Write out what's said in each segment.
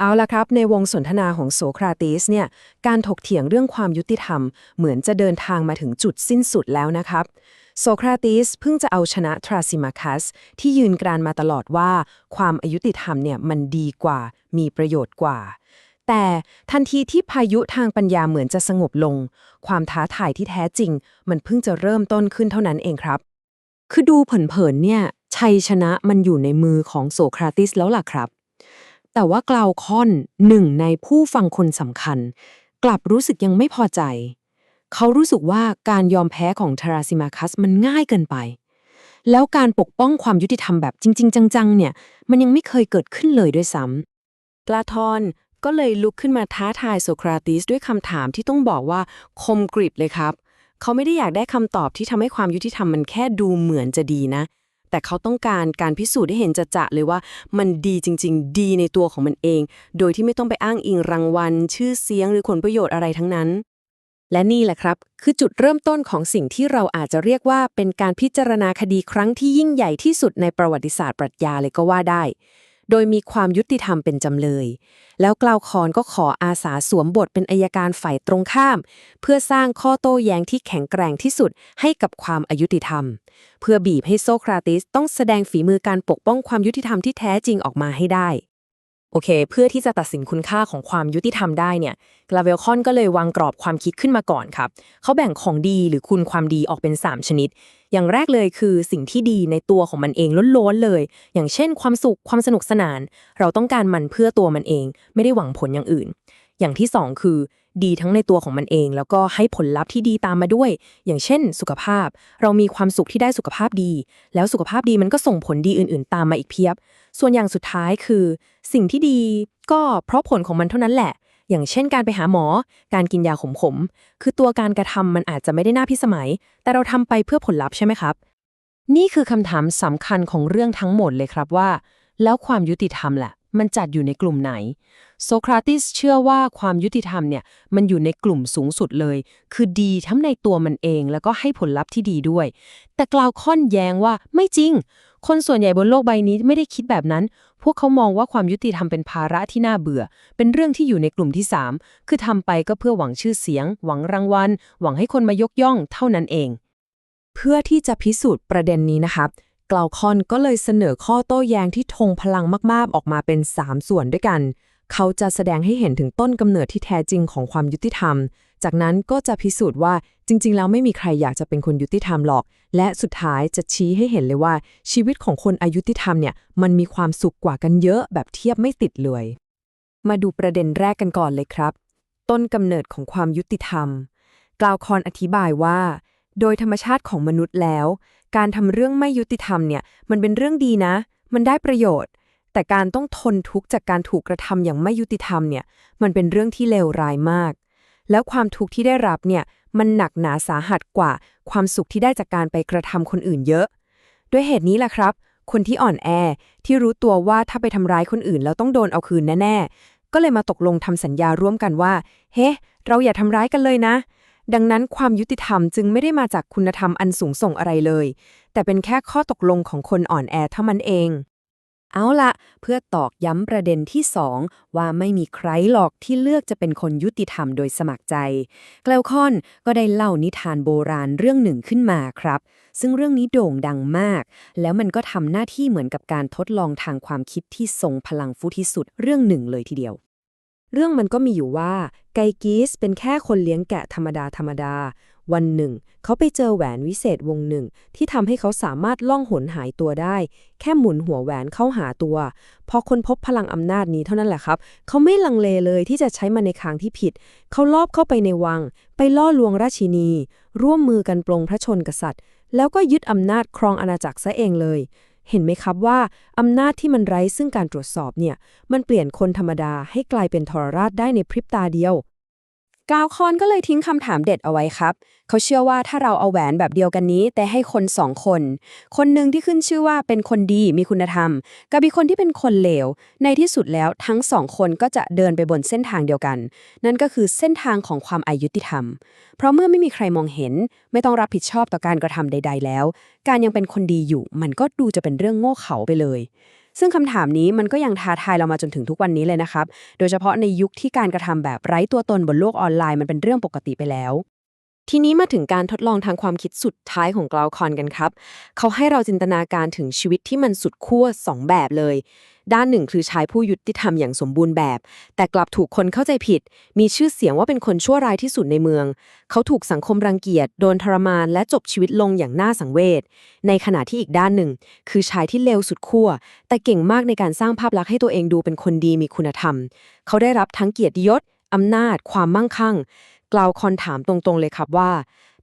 เอาละครับ ในวงสนทนาของโสคราติสเนี่ยการถกเถียงเรื่องความยุติธรรม เหมือนจะเดินทางมาถึงจุดสิ้นสุดแล้วนะครับ โสคราติสเพิ่งจะเอาชนะทราซิมาคัส ที่ยืนกรานมาตลอดว่า ความอายุติธรรมเนี่ยมันดีกว่า มีประโยชน์กว่า แต่ทันทีที่พายุทางปัญญาเหมือนจะสงบลง ความท้าทายที่แท้จริง มันเพิ่งจะเริ่มต้นขึ้นเท่านั้นเองครับ คือดูเผินๆเนี่ยชัยชนะมันอยู่ในมือของโสคราติสแล้วล่ะครับ แต่ว่ากลาวคอนหนึ่งในผู้ฟังคนสำคัญ กลับรู้สึกยังไม่พอใจ เขารู้สึกว่าการยอมแพ้ของทาราซิมาคัสมันง่ายเกินไป แล้วการปกป้องความยุติธรรมแบบจริง ๆ จัง ๆ เนี่ย มันยังไม่เคยเกิดขึ้นเลยด้วยซ้ำปลาทอนก็เลยลุกขึ้นมาท้าทายโสคราติสด้วยคำถามที่ต้องบอกว่าคมกริบเลยครับ เขาไม่ได้อยากได้คำตอบที่ทำให้ความยุติธรรมมันแค่ดูเหมือนจะดีนะ แต่เขาต้องการการพิสูจน์ให้เห็นจะจะเลยว่า มันดีจริง ๆ ดีในตัวของมันเอง โดยที่ไม่ต้องไปอ้างอิงรางวัล ชื่อเสียงหรือผลประโยชน์อะไรทั้งนั้น และนี่แหละครับ คือจุดเริ่มต้นของสิ่งที่เราอาจจะเรียกว่าเป็นการพิจารณาคดีครั้งที่ยิ่งใหญ่ที่สุดในประวัติศาสตร์ปรัชญาเลยก็ว่าได้ โดยมีความยุติธรรมเป็นจำเลย แล้วกล่าวคอนก็ขออาสาสวมบทเป็นอายการฝ่ายตรงข้าม เพื่อสร้างข้อโต้แย้งที่แข็งแกร่งที่สุดให้กับความอายุติธรรม เพื่อบีบให้โซคราติสต้องแสดงฝีมือการปกป้องความยุติธรรมที่แท้จริงออกมาให้ได้ โอเค เพื่อที่จะตัดสินคุณค่าของความยุติธรรมได้เนี่ยกลาเวลคอนก็เลยวางกรอบความคิดขึ้นมาก่อนครับ เขาแบ่งของดีหรือคุณความดีออกเป็น 3 ชนิด อย่างแรกเลยคือสิ่งที่ดีในตัวของมันเองล้วนๆเลย อย่างเช่น ความสุขความสนุกสนาน เราต้องการมันเพื่อตัวมันเอง ไม่ได้หวังผลอย่างอื่น อย่างที่สองคือ ดีทั้งในตัวของมันเอง แล้วก็ให้ผลลัพธ์ที่ดีตามมาด้วย อย่างเช่น สุขภาพ เรามีความสุขที่ได้สุขภาพดี แล้วสุขภาพดีมันก็ส่งผลดีอื่น ๆ ตามมาอีกเพียบ ส่วนอย่างสุดท้ายคือ สิ่งที่ดีก็เพราะผลของมันเท่านั้นแหละ อย่างเช่น การไปหาหมอ การกินยาขมๆคือตัวการกระทำมันอาจจะไม่ได้น่าพิสมัย แต่เราทำไปเพื่อผลลัพธ์ใช่ไหมครับ นี่คือคำถามสำคัญของเรื่องทั้งหมดเลยครับว่า แล้วความยุติธรรมแหละ มันจัดอยู่ในกลุ่มไหน โซคราติสเชื่อว่าความยุติธรรมเนี่ยมันอยู่ในกลุ่มสูงสุดเลย คือดีทั้งในตัวมันเองแล้วก็ให้ผลลัพธ์ที่ดีด้วย แต่กล่าวค่อนแย้งว่าไม่จริง คนส่วนใหญ่บนโลกใบนี้ไม่ได้คิดแบบนั้น พวกเขามองว่าความยุติธรรมเป็นภาระที่น่าเบื่อ เป็นเรื่องที่อยู่ในกลุ่มที่ 3 คือทำไปก็เพื่อหวังชื่อเสียง หวังรางวัล หวังให้คนมายกย่อง เท่านั้นเองเพื่อที่จะพิสูจน์ประเด็นนี้นะครับ กลาวคอนก็เลยเสนอข้อโต้แย้งที่ทงพลังมาก ๆ ออกมาเป็น 3 ส่วนด้วยกัน เขาจะแสดงให้เห็นถึงต้นกำเนิดที่แท้จริงของความยุติธรรม จากนั้นก็จะพิสูจน์ว่าจริง ๆ แล้วไม่มีใครอยากจะเป็นคนยุติธรรมหรอก และสุดท้ายจะชี้ให้เห็นเลยว่า ชีวิตของคนอายุติธรรมเนี่ยมันมีความสุขกว่ากันเยอะแบบเทียบไม่ติดเลย มาดูประเด็นแรกกันก่อนเลยครับ ต้นกำเนิดของความยุติธรรม กล่าวคอนอธิบายว่า โดยธรรมชาติของมนุษย์แล้ว การทำเรื่องไม่ยุติธรรมเนี่ยมันเป็นเรื่องดีนะ มันได้ประโยชน์ แต่การต้องทนทุกข์จากการถูกกระทำอย่างไม่ยุติธรรมเนี่ยมันเป็นเรื่องที่เลวร้ายมาก แล้วความทุกข์ที่ได้รับเนี่ยมันหนักหนาสาหัสกว่า ความสุขที่ได้จากการไปกระทำคนอื่นเยอะ ด้วยเหตุนี้แหละครับ คนที่อ่อนแอที่รู้ตัวว่าถ้าไปทำร้ายคนอื่น แล้วต้องโดนเอาคืนแน่ๆก็เลยมาตกลงทำสัญญาร่วมกันว่า เฮ้ เราอย่าทำร้ายกันเลยนะ ดังนั้นความยุติธรรมจึงไม่ได้มาจากคุณธรรมอันสูงส่งอะไรเลย แต่เป็นแค่ข้อตกลงของคนอ่อนแอเท่านั้นเอง เอาละเพื่อตอกย้ำประเด็นที่2ว่าไม่มีใครหรอกที่เลือกจะเป็นคนยุติธรรมโดยสมัครใจแกลคอนก็ได้เล่านิทานโบราณเรื่องหนึ่งขึ้นมาครับ ซึ่งเรื่องนี้โด่งดังมาก แล้วมันก็ทำหน้าที่เหมือนกับการทดลองทางความคิดที่ทรงพลังฟุที่สุดเรื่องหนึ่งเลยทีเดียว เรื่องมันก็มีอยู่ว่า ไกกีสเป็นแค่คนเลี้ยงแกะธรรมดาธรรมดา วันหนึ่ง เขาไปเจอแหวนวิเศษวงหนึ่ง ที่ทำให้เขาสามารถล่องหนหายตัวได้ แค่หมุนหัวแหวนเข้าหาตัว พอคนพบพลังอำนาจนี้เท่านั้นแหละครับ เขาไม่ลังเลเลยที่จะใช้มันในทางที่ผิด เขาลอบเข้าไปในวัง ไปล่อลวงราชินี ร่วมมือกันปลงพระชนกษัตริย์ แล้วก็ยึดอำนาจครองอาณาจักรซะเองเลย เห็นไหมครับว่าอำนาจที่มันไร้ซึ่งการตรวจสอบเนี่ย มันเปลี่ยนคนธรรมดาให้กลายเป็นทรราชได้ในพริบตาเดียว กาวคอนก็เลยทิ้งคำถามเด็ดเอาไว้ครับ เขาเชื่อว่าถ้าเราเอาแหวนแบบเดียวกันนี้ แต่ให้คนสองคน คนหนึ่งที่ขึ้นชื่อว่าเป็นคนดีมีคุณธรรม กับอีกคนที่เป็นคนเลว ในที่สุดแล้วทั้งสองคนก็จะเดินไปบนเส้นทางเดียวกัน นั่นก็คือเส้นทางของความอายุติธรรม เพราะเมื่อไม่มีใครมองเห็น ไม่ต้องรับผิดชอบต่อการกระทำใด ๆ แล้ว การยังเป็นคนดีอยู่ มันก็ดูจะเป็นเรื่องโง่เขลาไปเลย ซึ่งคำถามนี้มันก็ยังท้าทายเรามาจนถึงทุกวันนี้เลยนะครับ โดยเฉพาะในยุคที่การกระทำแบบไร้ตัวตนบนโลกออนไลน์มันเป็นเรื่องปกติไปแล้ว ทีนี้มาถึงการทดลองทางความคิดสุดท้ายของกลาวคอนกันครับ เขาให้เราจินตนาการถึงชีวิตที่มันสุดขั้วสองแบบเลย ด้านหนึ่งคือชายผู้ยุติธรรมอย่างสมบูรณ์แบบ แต่กลับถูกคนเข้าใจผิด มีชื่อเสียงว่าเป็นคนชั่วร้ายที่สุดในเมือง เขาถูกสังคมรังเกียจ โดนทรมานและจบชีวิตลงอย่างน่าสังเวช ในขณะที่อีกด้านหนึ่ง คือชายที่เลวสุดขั้ว แต่เก่งมากในการสร้างภาพลักษณ์ให้ตัวเองดูเป็นคนดีมีคุณธรรม เขาได้รับทั้งเกียรติยศอำนาจ ความมั่งคั่ง กล่าวคอนถามตรงๆเลยครับว่า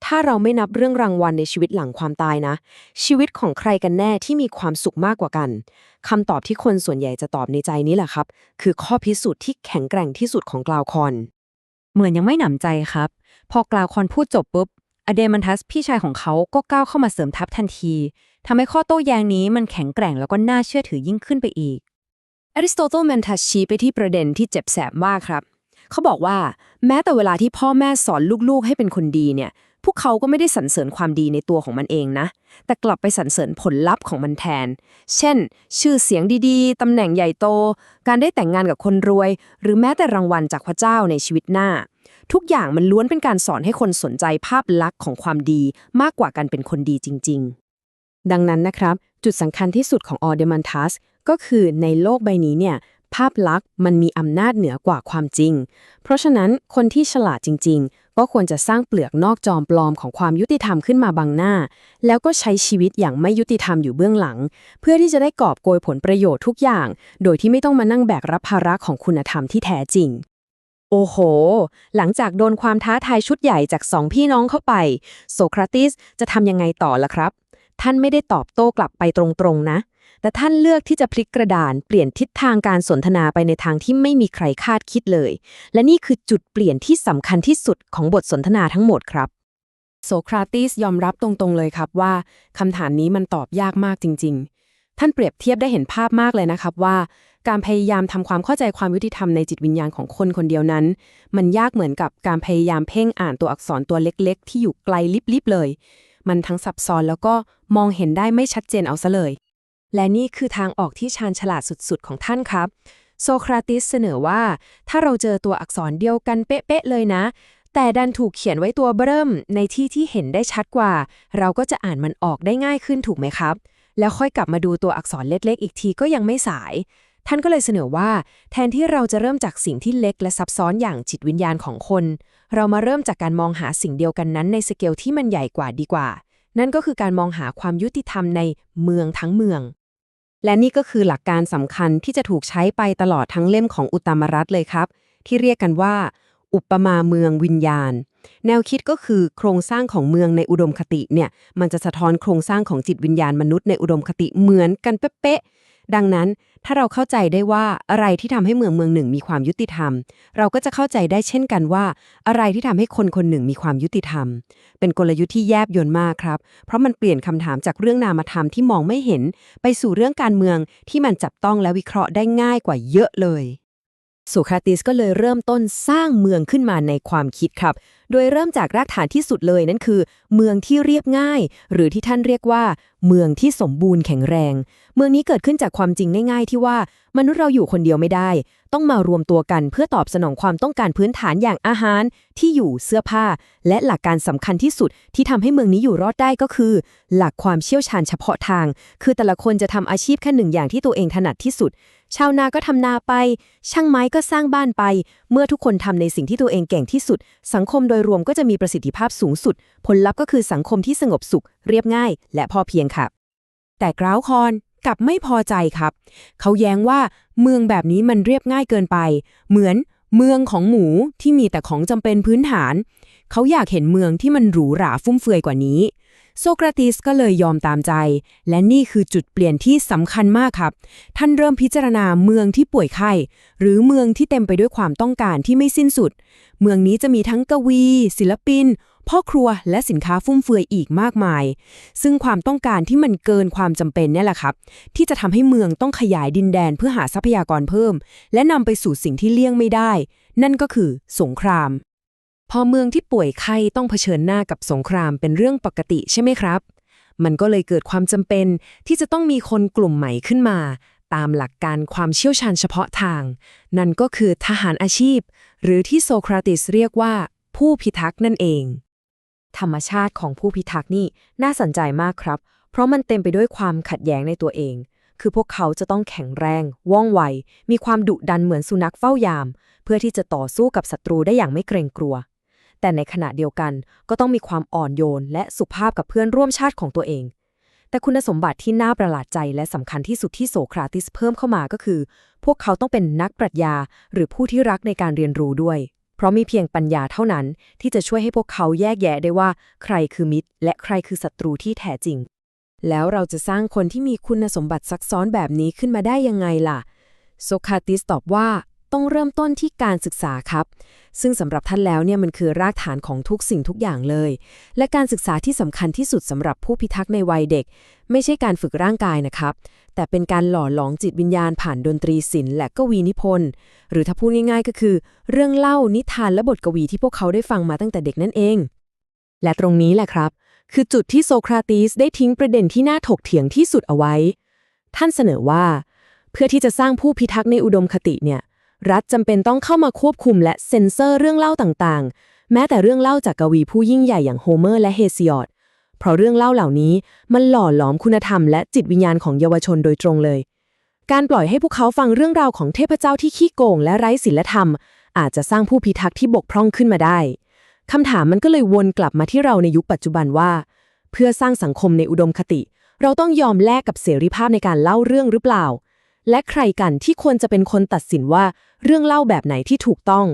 ถ้าเราไม่นับเรื่องรางวัลในชีวิตหลังความตายนะ ชีวิตของใครกันแน่ที่มีความสุขมากกว่ากันคำตอบที่คนส่วนใหญ่จะตอบในใจนี้แหละครับ คือข้อพิสูจน์ที่แข็งแกร่งที่สุดของกล่าวคอนเหมือนยังไม่หนำใจครับ พอกล่าวคอนพูดจบปุ๊บอเดมันทัสพี่ชายของเขาก็ก้าวเข้ามาเสริมทัพทันทีทำให้ข้อโต้แย้งนี้มันแข็งแกร่งแล้วก็น่าเชื่อถือยิ่งขึ้นไปอีกอริสโตเติลแมนทัชชี้ไปที่ประเด็นที่เจ็บแสบมากครับ เขาบอกว่าแม้แต่เวลาที่พ่อแม่สอนลูกๆให้เป็นคนดีเนี่ย พวกเขาก็ไม่ได้สรรเสริญความดีในตัวของมันเองนะ แต่กลับไปสรรเสริญผลลัพธ์ของมันแทน เช่น ชื่อเสียงดีๆ ตำแหน่งใหญ่โต การได้แต่งงานกับคนรวย หรือแม้แต่รางวัลจากพระเจ้าในชีวิตหน้า ทุกอย่างมันล้วนเป็นการสอนให้คนสนใจภาพลักษณ์ของความดีมากกว่าการเป็นคนดีจริง ๆ ดังนั้นนะครับ จุดสำคัญที่สุดของออเดมันทัสก็คือในโลกใบนี้เนี่ย ภาพลักษณ์มันมีอำนาจเหนือกว่าความจริง เพราะฉะนั้นคนที่ฉลาดจริง ๆ ก็ควรจะสร้างเปลือกนอกจอมปลอมของความยุติธรรมขึ้นมาบังหน้า แล้วก็ใช้ชีวิตอย่างไม่ยุติธรรมอยู่เบื้องหลัง เพื่อที่จะได้กอบโกยผลประโยชน์ทุกอย่าง โดยที่ไม่ต้องมานั่งแบกรับภาระของคุณธรรมที่แท้จริงโอ้โห หลังจากโดนความท้าทายชุดใหญ่จากสองพี่น้องเข้าไป โสคราติสจะทำยังไงต่อล่ะครับ ท่านไม่ได้ตอบโต้กลับไปตรงๆนะ แต่ท่านเลือกที่จะพลิกกระดานเปลี่ยนทิศทางการสนทนาไปในทางที่ไม่มีใครคาดคิดเลย และนี่คือจุดเปลี่ยนที่สำคัญที่สุดของบทสนทนาทั้งหมดครับ โสคราติสยอมรับตรงๆเลยครับว่าคำถามนี้มันตอบยากมากจริง ๆ ท่านเปรียบเทียบได้เห็นภาพมากเลยนะครับว่า การพยายามทำความเข้าใจความยุติธรรมในจิตวิญญาณของคนคนเดียวนั้น มันยากเหมือนกับการพยายามเพ่งอ่านตัวอักษรตัวเล็ก ๆ ที่อยู่ไกลลิบๆเลย มันทั้งซับซ้อนแล้วก็มองเห็นได้ไม่ชัดเจนเอาซะเลย และนี่คือทางออกที่ชาญฉลาดสุดๆ ของท่านครับ โซคราติสเสนอว่า ถ้าเราเจอตัวอักษรเดียวกันเป๊ะๆเลยนะ แต่ดันถูกเขียนไว้ตัวเบิ่มในที่ที่เห็นได้ชัดกว่า เราก็จะอ่านมันออกได้ง่ายขึ้นถูกไหมครับ แล้วค่อยกลับมาดูตัวอักษรเล็กๆ อีกทีก็ยังไม่สาย ท่านก็เลยเสนอว่า แทนที่เราจะเริ่มจากสิ่งที่เล็กและซับซ้อนอย่างจิตวิญญาณของคน เรามาเริ่มจากการมองหาสิ่งเดียวกันนั้นในสเกลที่มันใหญ่กว่าดีกว่านั่นก็คือการมองหาความยุติธรรมในเมืองทั้งเมือง และนี่ก็คือหลักการสำคัญที่จะถูกใช้ไปตลอดทั้งเล่มของอุตมรัตน์เลยครับ ที่เรียกกันว่า อุปมาเมืองวิญญาณ แนวคิดก็คือโครงสร้างของเมืองในอุดมคติเนี่ยมันจะสะท้อนโครงสร้างของจิตวิญญาณมนุษย์ในอุดมคติเหมือนกันเป๊ะ ดังนั้นถ้าเราเข้าใจได้ว่าอะไรที่ทำให้เมืองเมืองหนึ่งมีความยุติธรรม เราก็จะเข้าใจได้เช่นกันว่า อะไรที่ทำให้คนคนหนึ่งมีความยุติธรรม เป็นกลยุทธ์ที่แยบยลมากครับ เพราะมันเปลี่ยนคำถามจากเรื่องนามธรรมที่มองไม่เห็น ไปสู่เรื่องการเมืองที่มันจับต้องและวิเคราะห์ได้ง่ายกว่าเยอะเลยสเคราติสก็เลยเริ่มต้นสร้างเมืองขึ้นมาในความคิดครับ โดยเริ่มจากรากฐานที่สุดเลยนั่นคือ เมืองที่เรียบง่าย หรือที่ท่านเรียกว่า เมืองที่สมบูรณ์แข็งแรง เมืองนี้เกิดขึ้นจากความจริงง่ายๆที่ว่า มนุษย์เราอยู่คนเดียวไม่ได้ ต้องมารวมตัวกันเพื่อตอบสนองความต้องการพื้นฐานอย่างอาหาร ที่อยู่เสื้อผ้า และหลักการสำคัญที่สุดที่ทำให้เมืองนี้อยู่รอดได้ก็คือ หลักความเชี่ยวชาญเฉพาะทาง คือแต่ละคนจะทำอาชีพแค่หนึ่งอย่างที่ตัวเองถนัดที่สุดชาวนาก็ทำนาไป ช่างไม้ก็สร้างบ้านไป เมื่อทุกคนทำในสิ่งที่ตัวเองเก่งที่สุด สังคมโดยรวมก็จะมีประสิทธิภาพสูงสุด ผลลัพธ์ก็็คือสังคมที่สงบสุข เรียบง่าย และพอเพียงค่ะ แต่กราวคอนกลับไม่พอใจครับ เขาแย้งว่าเมืองแบบนี้มันเรียบง่ายเกินไป เหมือนเมืองของหมูที่มีแต่ของจำเป็นพื้นฐาน เขาอยากเห็นเมืองที่มันหรูหราฟุ่มเฟือยกว่านี้ โซเคราติสก็เลยยอมตามใจ และนี่คือจุดเปลี่ยนที่สำคัญมากครับ ท่านเริ่มพิจารณาเมืองที่ป่วยไข้ หรือเมืองที่เต็มไปด้วยความต้องการที่ไม่สิ้นสุด เมืองนี้จะมีทั้งกวี ศิลปิน พ่อครัวและสินค้าฟุ่มเฟือยอีกมากมาย ซึ่งความต้องการที่มันเกินความจำเป็นนี่แหละครับ ที่จะทำให้เมืองต้องขยายดินแดนเพื่อหาทรัพยากรเพิ่ม และนำไปสู่สิ่งที่เลี่ยงไม่ได้ นั่นก็คือสงคราม พอเมืองที่ป่วยไข้ต้องเผชิญหน้ากับสงครามเป็นเรื่องปกติใช่ไหมครับ มันก็เลยเกิดความจำเป็นที่จะต้องมีคนกลุ่มใหม่ขึ้นมา ตามหลักการความเชี่ยวชาญเฉพาะทาง นั่นก็คือทหารอาชีพ หรือที่โซคราติสเรียกว่า ผู้พิทักษ์นั่นเอง ธรรมชาติของผู้พิทักษ์นี่น่าสนใจมากครับ เพราะมันเต็มไปด้วยความขัดแย้งในตัวเองคือพวกเขาจะต้องแข็งแรง ว่องไว มีความดุดันเหมือนสุนัขเฝ้ายาม เพื่อที่จะต่อสู้กับศัตรูได้อย่างไม่เกรงกลัว แต่ในขณะเดียวกันก็ต้องมีความอ่อนโยน และสุภาพกับเพื่อนร่วมชาติของตัวเอง แต่คุณสมบัติที่น่าประหลาดใจและสำคัญที่สุดที่โสคราติสเพิ่มเข้ามาก็คือ พวกเขาต้องเป็นนักปรัชญา หรือผู้ที่รักในการเรียนรู้ด้วย เพราะมีเพียงปัญญาเท่านั้น ที่จะช่วยให้พวกเขาแยกแยะได้ว่า ใครคือมิตร และใครคือศัตรูที่แท้จริง แล้วเราจะสร้างคนที่มีคุณสมบัติซักซ้อนแบบนี้ขึ้นมาได้ยังไงล่ะโซคราติสตอบว่า ต้องเริ่มต้นที่การศึกษาครับ ซึ่งสำหรับท่านแล้วเนี่ยมันคือรากฐานของทุกสิ่งทุกอย่างเลย และการศึกษาที่สำคัญที่สุดสำหรับผู้พิทักษ์ในวัยเด็ก ไม่ใช่การฝึกร่างกายนะครับ แต่เป็นการหล่อหลอมจิตวิญญาณผ่านดนตรีศิลป์และกวีนิพนธ์หรือถ้าพูดง่ายๆ ก็คือ เรื่องเล่านิทานและบทกวีที่พวกเขาได้ฟังมาตั้งแต่เด็กนั่นเอง และตรงนี้แหละครับ คือจุดที่โซคราติสได้ทิ้งประเด็นที่น่าถกเถียงที่สุดเอาไว้ ท่านเสนอว่า เพื่อที่จะสร้างผู้พิทักษ์ในอุดมคติเนี่ย รัฐจำเป็นต้องเข้ามาควบคุมและเซ็นเซอร์เรื่องเล่าต่างๆ แม้แต่เรื่องเล่าจากกวีผู้ยิ่งใหญ่อย่างโฮเมอร์และเฮซิอดเพราะเรื่องเล่าเหล่านี้มันหล่อหลอมคุณธรรมและจิตวิญญาณของเยาวชนโดยตรงเลย การปล่อยให้พวกเขาฟังเรื่องราวของเทพเจ้าที่ขี้โกงและไร้ศีลธรรม อาจจะสร้างผู้พิทักษ์ที่บกพร่องขึ้นมาได้คำถามมันก็เลยวนกลับมาที่เราในยุคปัจจุบันว่า เพื่อสร้างสังคมในอุดมคติ เราต้องยอมแลกกับเสรีภาพในการเล่าเรื่องหรือเปล่า และใครกันที่ควรจะเป็นคนตัดสินว่าเรื่องเล่าแบบไหนที่ถูกต้อง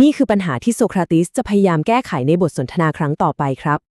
นี่คือปัญหาที่โซคราติสจะพยายามแก้ไขในบทสนทนาครั้งต่อไปครับ